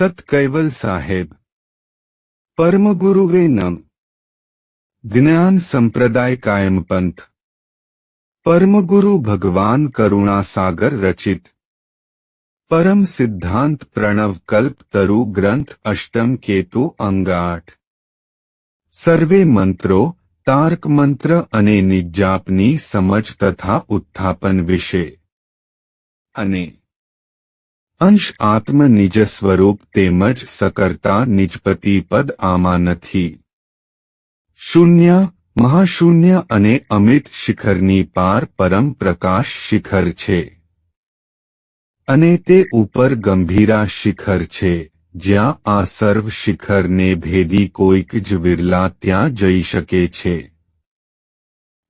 સત કૈવલ સાહેબ પરમગુરુવે નમ જ્ઞાન સંપ્રદાય કાયમ પંથ પરમગુરુ ભગવાન કરુણા સાગર રચિત પરમ સિદ્ધાંત પ્રણવ કલ્પ તરુ ગ્રંથ અષ્ટમ કેતુ અંગાઠ સર્વે મંત્રો તાર્ક મંત્ર અને નિજાપની સમજ તથા ઉત્થાપન વિશે અને અંશ આત્મ નિજ સ્વરૂપ તેમજ સકર્તા નિજપતિ પદ આમાં નથી શૂન્ય, મહાશૂન્ય અને અમિત શિખરની પાર પરમ પ્રકાશ શિખર છે. અને તે ઉપર ગંભીરા શિખર છે, જ્યાં આ સર્વ શિખરને ભેદી કોઈક જ વિરલા ત્યાં જઈ શકે છે.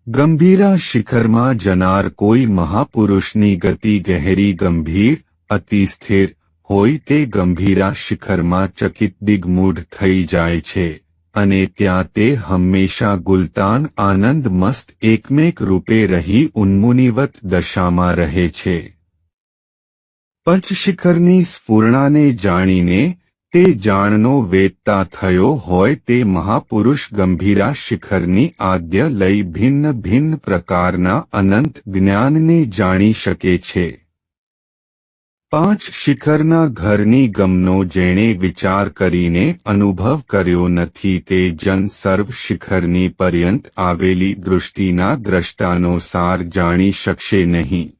ગંભીરા શિખરમાં જનાર કોઈ મહાપુરુષની ગતિ ગહેરી ગંભીર અતિ સ્થિર, હોય તે ગંભીરા શિખરમાં ચકિત દિગ્મૂઢ થઈ જાય છે, અને ત્યાં તે હંમેશા ગુલતાન આનંદ મસ્ત એકમેક રૂપે રહી ઉન્મુનિવત દશામાં રહે છે. પંચશિખરની સ્ફૂર્ણાને જાણીને તે જાણનો વેદતા થયો હોય તે મહાપુરુષ ગંભીરા શિખરની આદ્ય લઈ ભિન્ન ભિન્ન પ્રકારના અનંત જ્ઞાનને જાણી શકે છે. પાંચ શિખરના ઘરની ગમનો જેણે વિચાર કરીને અનુભવ કર્યો નથી તે જન સર્વ શિખરની પર્યંત આવેલી દૃષ્ટિના દ્રષ્ટાનો સાર જાણી શકશે નહીં.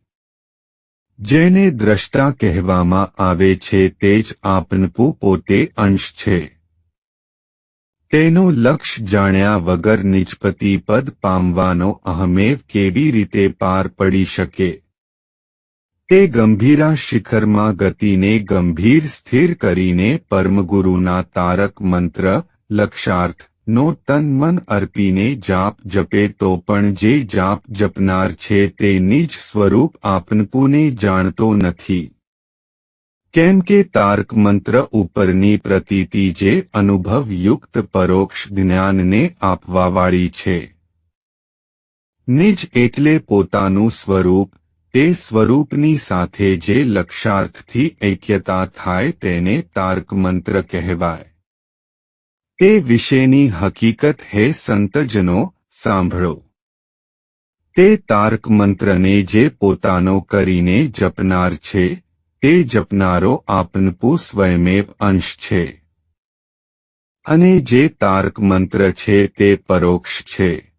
જેને દ્રષ્ટા કહેવામાં આવે છે તે જ આપનપુ પોતે અંશ છે. તેનો લક્ષ્ય જાણ્યા વગર નિજપતિ પદ પામવાનો અહમેવ કેવી રીતે પાર પડી શકે? તે ગંભીરા શિખરમાં ગતિને ગંભીર સ્થિર કરીને પરમગુરુના તારક મંત્ર લક્ષાર્થ નો તન મન અર્પીને જાપ જપે તો પણ જે જાપ જપનાર છે તે નિજ સ્વરૂપ આપનપુને જાણતો નથી. કેમ કે તારક મંત્ર ઉપરની પ્રતીતિ જે અનુભવયુક્ત પરોક્ષ જ્ઞાનને આપવાવાળી છે. નિજ એટલે પોતાનું સ્વરૂપ તે સ્વરૂપની સાથે જે લક્ષાર્થથી ઐક્યતા થાય તેને તારક મંત્ર કહેવાય. તે વિશેની હકીકત હે સંતજનો, સાંભળો. તે તારક મંત્રને જે પોતાનો કરીને જપનાર છે, તે જપનારો આપનપુ સ્વયમેવ અંશ છે. અને જે તારક મંત્ર છે તે પરોક્ષ છે.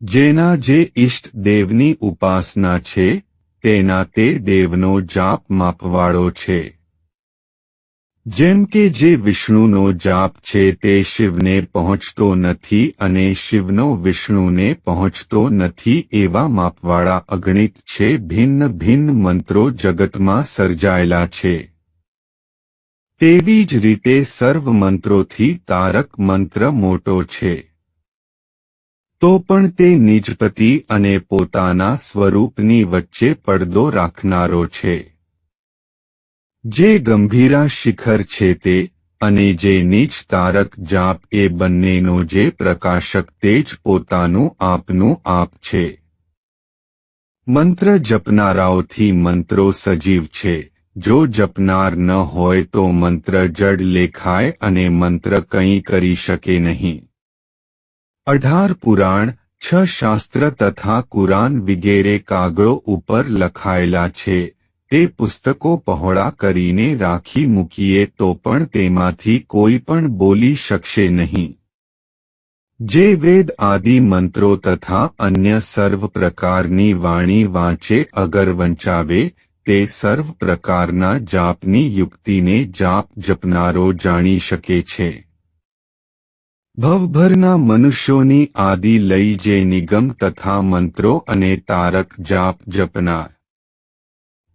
જેના જે ઇષ્ટ દેવની ઉપાસના છે, તેના તે દેવનો જાપ માપવાળો છે. જેમ કે જે વિષ્ણુનો જાપ છે, તે શિવને પહોંચતો નથી અને શિવનો વિષ્ણુને પહોંચતો નથી એવા માપવાળા અગણિત છે, ભિન્ન ભિન્ન મંત્રો જગતમાં સર્જાયેલા છે. તેવી જ રીતે સર્વ મંત્રોથી તારક મંત્ર મોટો છે. તો પણ તે નિજપતિ અને પોતાના સ્વરૂપની વચ્ચે પડદો રાખનારો છે. જે ગંભીરા શિખર છે તે અને જે નીચ તારક જાપ એ બંનેનો જે પ્રકાશક તે જ પોતાનું આપનું આપ છે. મંત્ર જપનારાઓથી મંત્રો સજીવ છે. જો જપનાર ન હોય તો મંત્ર જડ લેખાય અને મંત્ર કંઈ કરી શકે નહીં. અઢાર પુરાણ છ શાસ્ત્ર તથા કુરાન વિગેરે કાગળો ઉપર લખાયેલા છે. તે પુસ્તકો પહોળા કરીને રાખી મૂકીએ તો પણ તેમાંથી કોઈ પણ બોલી શકશે નહીં. જે વેદ આદિ મંત્રો તથા અન્ય સર્વ પ્રકારની વાણી વાંચે અગર વંચાવે, તે સર્વ પ્રકારના જાપની યુક્તિને જાપ જપનારો જાણી શકે છે. ભવભરના મનુષ્યોની આદિ લઈ જે નિગમ તથા મંત્રો અને તારક જાપ જપનાર.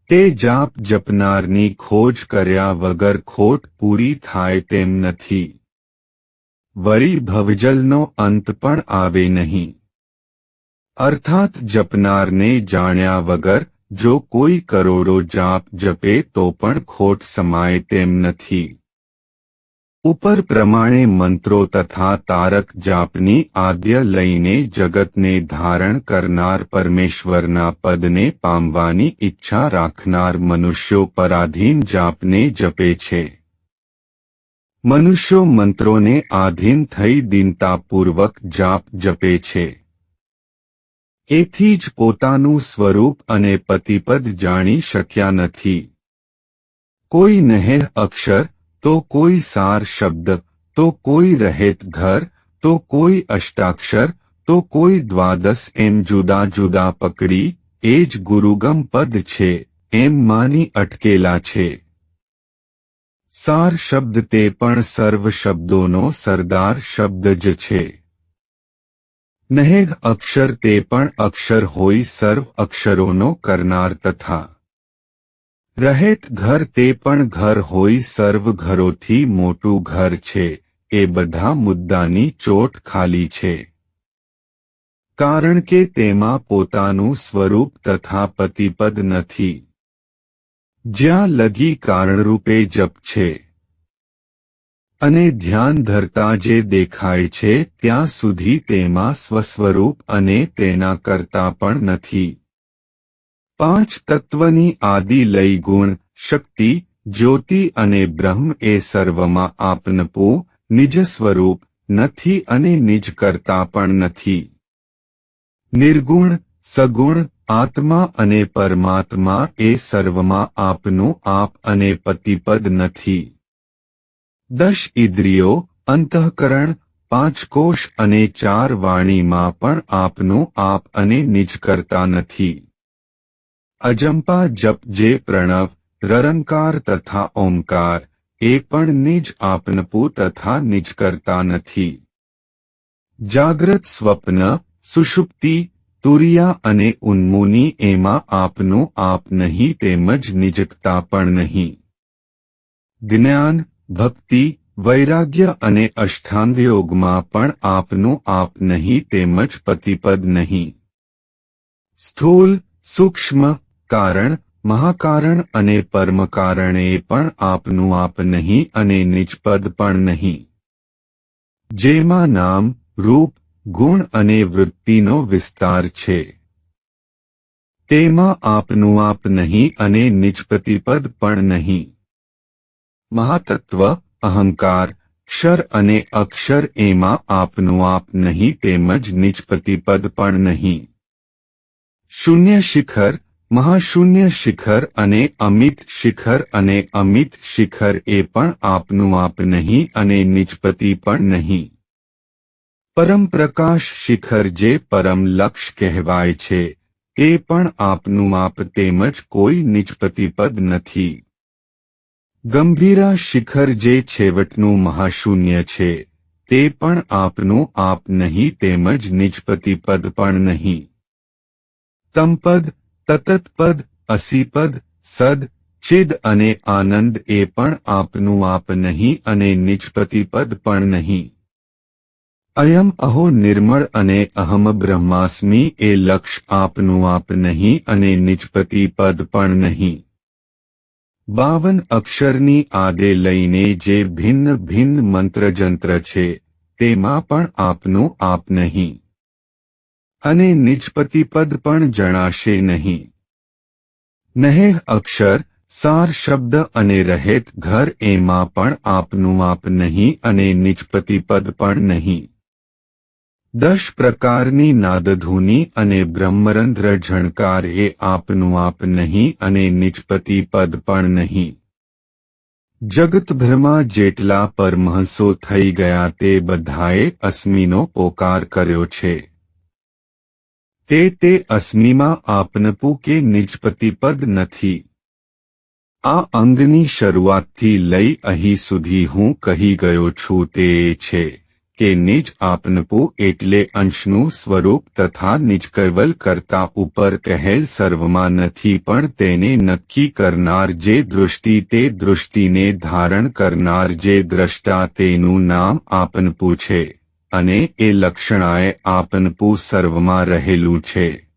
તે જાપ જપનારની ખોજ કર્યા વગર ખોટ પૂરી થાય તેમ નથી. વળી ભવજલનો અંત પણ આવે નહીં. અર્થાત જપનારને જાણ્યા વગર જો કોઈ કરોડો જાપ જપે તો પણ ખોટ સમાય તેમ નથી. ઉપર પ્રમાણે મંત્રો તથા તારક જાપની આદ્ય લઈને જગતને ધારણ કરનાર પરમેશ્વરના પદને પામવાની ઈચ્છા રાખનાર મનુષ્યો પરાધીન જાપને જપે છે. મનુષ્યો મંત્રોને આધીન થઈ દીનતાપૂર્વક જાપ જપે છે. એથી જ પોતાનું સ્વરૂપ અને પતિપદ જાણી શક્યા નથી. કોઈ નહેર અક્ષર તો કોઈ સાર શબ્દ, તો કોઈ રહેત ઘર, તો કોઈ અષ્ટાક્ષર, તો કોઈ દ્વાદશ એમ જુદા જુદા પકડી, એ જ ગુરુગમ પદ છે, એમ માની અટકેલા છે. સાર શબ્દ તે પણ સર્વ શબ્દોનો સરદાર શબ્દ જ છે. નહેગ અક્ષર તે પણ અક્ષર હોય સર્વ અક્ષરોનો કરનાર તથા રહેત ઘર તે પણ ઘર હોય સર્વ ઘરોથી મોટું ઘર છે, એ બધા મુદ્દાની ચોટ ખાલી છે. કારણ કે તેમાં પોતાનું સ્વરૂપ તથા પતિપદ નથી. જ્યાં લગી કારણરૂપે જપ છે. અને ધ્યાન ધરતા જે દેખાય છે, ત્યાં સુધી તેમાં સ્વસ્વરૂપ અને તેના કરતા પણ નથી. પાંચ તત્વની આદિ લઈ ગુણ, શક્તિ, જ્યોતિ અને બ્રહ્મ એ સર્વમાં આપનપુ, નિજ સ્વરૂપ, નથી અને નિજ કરતા પણ નથી. નિર્ગુણ, સગુણ, આત્મા અને પરમાત્મા એ સર્વમાં આપનું આપ અને પતિપદ નથી. દશ ઇન્દ્રિયો, અંતઃકરણ, પાંચ કોષ અને ચાર વાણીમાં પણ આપનું આપ અને નિજ કરતા નથી. અજંપા જપ જે પ્રણવ, રરંકાર તથા ઓમકાર, એ પણ નિજ આપનપુ તથા નિજ કરતા નથી. જાગ્રત સ્વપ્ન, સુષુપ્તિ, તુરિયા અને ઉન્મુની એમાં આપનું આપ નહીં તેમજ નિજકતા પણ નહીં. જ્ઞાન, ભક્તિ, વૈરાગ્ય અને અષ્ટાંગયોગમાં પણ આપનું આપ નહીં તેમજ પતિપદ નહીં. સ્થૂલ, સૂક્ષ્મ કારણ, મહાકારણ અને પરમકારણે પણ આપનું આપ નહીં અને નિજપદ પણ નહીં. જેમાં નામ, રૂપ, ગુણ અને વૃત્તિનો વિસ્તાર છે. તેમાં આપનું આપ નહીં અને નિજપતિપદ પણ નહીં. મહાતત્વ, અહંકાર, ક્ષર અને અક્ષર એમાં આપનું આપ નહીં તેમજ નિજપતિપદ પણ નહીં. શૂન્ય શિખર મહાશૂન્ય શિખર અને અમિત શિખર અને અમિત શિખર એ પણ આપનું આપ નહીં અને નિજપતિ પણ નહીં. પરમ શિખર જે પરમ લક્ષ કહેવાય છે, એ પણ આપનું આપ તેમજ કોઈ નિજપતિપદ નથી. ગંભીરા શિખર જે છેવટનું મહાશૂન્ય છે, તે પણ આપનું આપ નહીં તેમજ નિજપતિપદ પણ નહીં. તમપદ તતત્પદ અસીપદ સદ ચિદ અને આનંદ એ પણ આપનું આપ નહીં અને નિજપતિપદ પણ નહીં. અયમ અહો નિર્મળ અને અહમ બ્રહ્માસ્મિ એ લક્ષ આપનું આપ નહીં અને નિજપતિ પદ પણ નહીં. બાવન અક્ષરની આદે લઈને જે ભિન્ન ભિન્ન મંત્રજંત્ર છે, તેમાં પણ આપનું આપ નહીં. અને નિજપતિ પદ પણ જણાશે નહીં. નહેહ અક્ષર, સાર શબ્દ અને રહેત ઘર એમાં પણ આપનું આપ નહીં અને નિજપતિ પદ પણ નહીં. દશ પ્રકારની નાદધૂની અને બ્રહ્મરંધ્ર ઝણકાર એ આપનું આપ નહીં અને નિજપતિ પદ પણ નહીં. જગતભરમાં જેટલા પરમહંસો થઈ ગયા તે બધાએ અસ્મિનો પોકાર કર્યો છે. તે તે અસ્મિમાં આપનપુ કે નિજપતિપદ નથી. આ અંગની શરૂઆતથી લઈ અહીં સુધી હું કહી ગયો છું તે છે કે નિજ આપનપુ એટલે અંશનું સ્વરૂપ તથા નિજ કૈવલ કરતા ઉપર કહેલ સર્વમાં નથી પણ તેને નક્કી કરનાર જે દૃષ્ટિ તે દૃષ્ટિને ધારણ કરનાર જે દ્રષ્ટા તેનું નામ આપનપુ છે. અને એ લક્ષણાએ આપનપુ સર્વમાં રહેલું છે.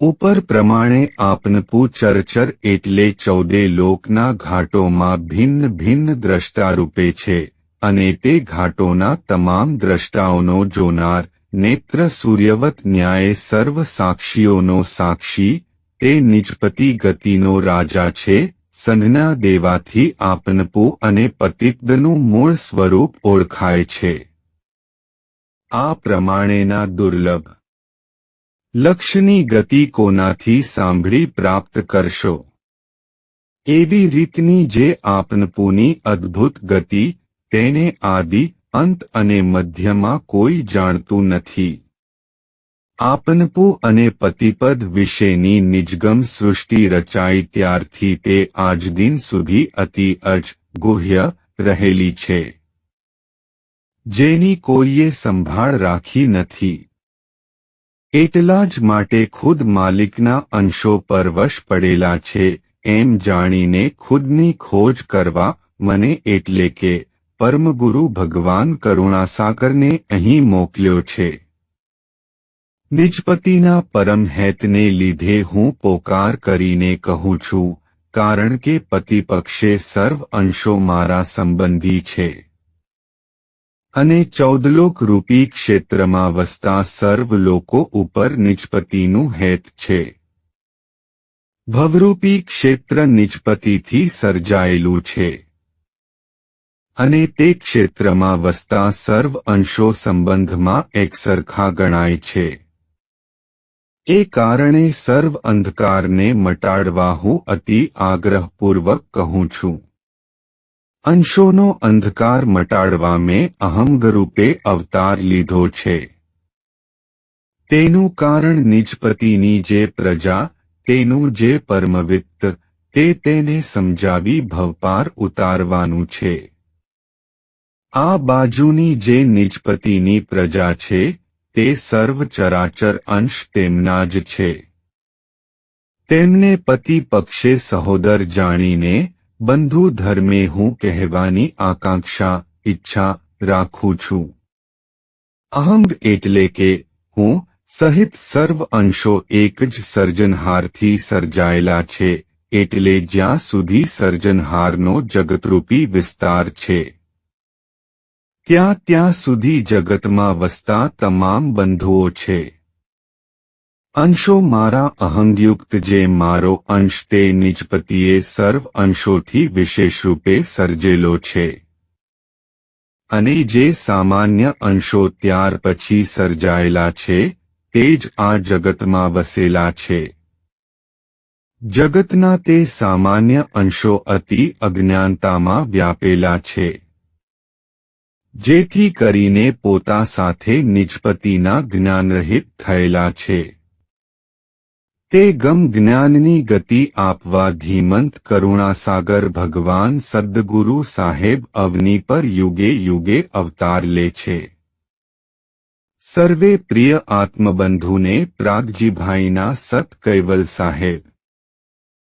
ઉપર પ્રમાણે આપનપુ ચરચર એટલે ચૌદે લોકના ઘાટોમાં ભિન્ન ભિન્ન દ્રષ્ટા રૂપે છે, અને તે ઘાટોના તમામ દ્રષ્ટાઓનો જોનાર, નેત્ર સૂર્યવત ન્યાયે સર્વ સાક્ષીઓનો સાક્ષી, તે નિજપતિ ગતિનો રાજા છે, સનના દેવાથી આપનપુ અને પતિપદનું મૂળ સ્વરૂપ ઓળખાય છે. આ પ્રમાણેના દુર્લભ. લક્ષ્યની ગતિ કોનાથી સાંભળી પ્રાપ્ત કરશો? એવી રીતની જે આપનપુની અદ્ભુત ગતિ, તેને આદિ, અંત અને મધ્યમાં કોઈ જાણતું નથી. આપનપુ અને પતિપદ વિશેની નિજગમ સૃષ્ટિ રચાઈ ત્યારથી તે આજ દિન સુધી અતિ અજ ગુહ્ય રહેલી છે. જેની કોઈએ સંભાળ રાખી નથી. એટલા જ માટે ખુદ માલિકના અંશો પર વશ પડેલા છે, એમ જાણીને ખુદની ખોજ કરવા મને એટલે કે પરમગુરુ ભગવાન કરુણાસાગરને અહીં મોકલ્યો છે. નિજપતિના પરમ હેતને લીધે હું પોકાર કરીને કહું છું, કારણ કે પતિપક્ષે સર્વ અંશો મારા સંબંધી છે. અને ચૌદલોક રૂપી ક્ષેત્રમાં વસતા સર્વ લોકો ઉપર નિજપતિનું હેત છે. ભવરૂપી ક્ષેત્ર નિજપતિથી સર્જાયેલું છે. અને તે ક્ષેત્રમાં વસતા સર્વ અંશો સંબંધમાં એકસરખા ગણાય છે. એ કારણે સર્વ અંધકારને મટાડવા હું અતિ આગ્રહપૂર્વક કહું છું. અંશોનો અંધકાર મટાડવા મેં અહમગરૂપે અવતાર લીધો છે. તેનું કારણ નિજપતિની જે પ્રજા, તેનું જે પરમવિત્ત, તે તેને સમજાવી ભવપાર ઉતારવાનું છે. આ બાજુની જે નિજપતિની પ્રજા છે, તે સર્વ ચરાચર અંશ તેમના જ છે. તેમને પતિ પક્ષે સહોદર જાણીને બંધુ ધર્મે હું કહેવાની આકાંક્ષા, ઈચ્છા રાખું છું. અહંગ એટલે કે હું સહિત સર્વ અંશો એક જ સર્જનહારથી સર્જાયેલા છે, એટલે જ્યાં સુધી સર્જનહારનો જગતરૂપી વિસ્તાર છે. ત્યાં ત્યાં સુધી જગતમાં વસતા તમામ બંધુઓ છે. અંશો મારા અહંગયુક્ત જે મારો અંશ તે નિજપતિએ સર્વ અંશોથી વિશેષ રૂપે સર્જેલો છે. અને જે સામાન્ય અંશો ત્યાર પછી સર્જાયેલા છે, તે જ આ જગતમાં વસેલા છે. જગતના તે સામાન્ય અંશો અતિ અજ્ઞાનતામાં વ્યાપેલા છે. જેથી કરીને પોતા સાથે નિજપતિના જ્ઞાનરહિત થયેલા છે. તે ગમ જ્ઞાનની ગતિ આપવા ધીમંત કરુણાસાગર ભગવાન સદ્ગુરુ સાહેબ અવની પર યુગે યુગે અવતાર લે છે. સર્વે પ્રિય આત્મબંધુને પ્રાગજીભાઈના સત કૈવલ સાહેબ.